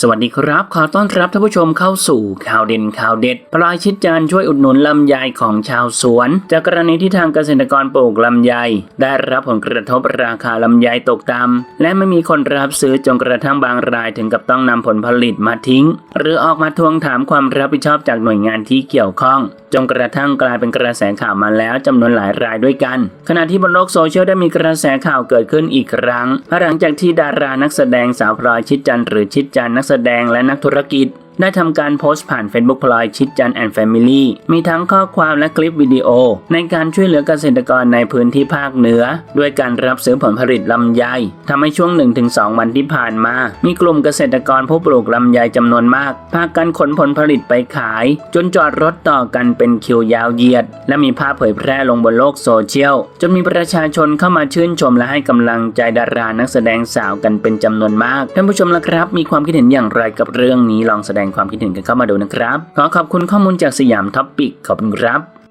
สวัสดีครับ ขอต้อนรับท่านผู้ชมเข้าสู่ข่าวเด่นข่าวเด็ดพลายชิดจันช่วยอุดหนุนลำไยของชาวสวน จากกรณีที่ทางเกษตรกรปลูกลำไย ได้รับผลกระทบราคาลำไยตกต่ำและไม่มีคนรับซื้อจนกระทั่งบางรายถึงกับต้องนำผลผลิตมาทิ้ง หรือออกมาทวงถามความรับผิดชอบจากหน่วยงานที่เกี่ยวข้องจนกระทั่งกลายเป็นกระแสข่าวมาแล้วจำนวนหลายรายด้วยกัน ขณะที่บนโลกโซเชียลได้มีกระแสข่าวเกิดขึ้นอีกครั้งหลังจากที่ดารานักแสดงสาวพลอยชิดจันหรือชิดจันทร์นักแสดงและนักธุรกิจ ได้ทำการโพสต์ผ่าน Facebook พลอยชิดจันทร์แอนด์แฟมิลี่มีทั้งข้อความและคลิปวิดีโอ ในการช่วยเหลือเกษตรกรในพื้นที่ภาคเหนือ ด้วยการรับซื้อผลผลิตลำไยทำให้ช่วง 1-2 วันที่ผ่านมา มีกลุ่มเกษตรกรผู้ปลูกลำไยจำนวนมาก พากันขนผลผลิตไปขาย จนจอดรถต่อกันเป็นคิวยาวเหยียด และมีภาพเผยแพร่ลงบนโลกโซเชียลจนมีประชาชนเข้ามาชื่นชมและให้กำลังใจดารานักแสดงสาวกันเป็นจำนวนมากท่านผู้ชมละครับ มีความคิดเห็นอย่างไรกับเรื่องนี้ลองแสดงความคิดเห็นกันเข้ามาดูนะครับ ขอขอบคุณข้อมูลจากสยามท็อปปิกขอบคุณครับ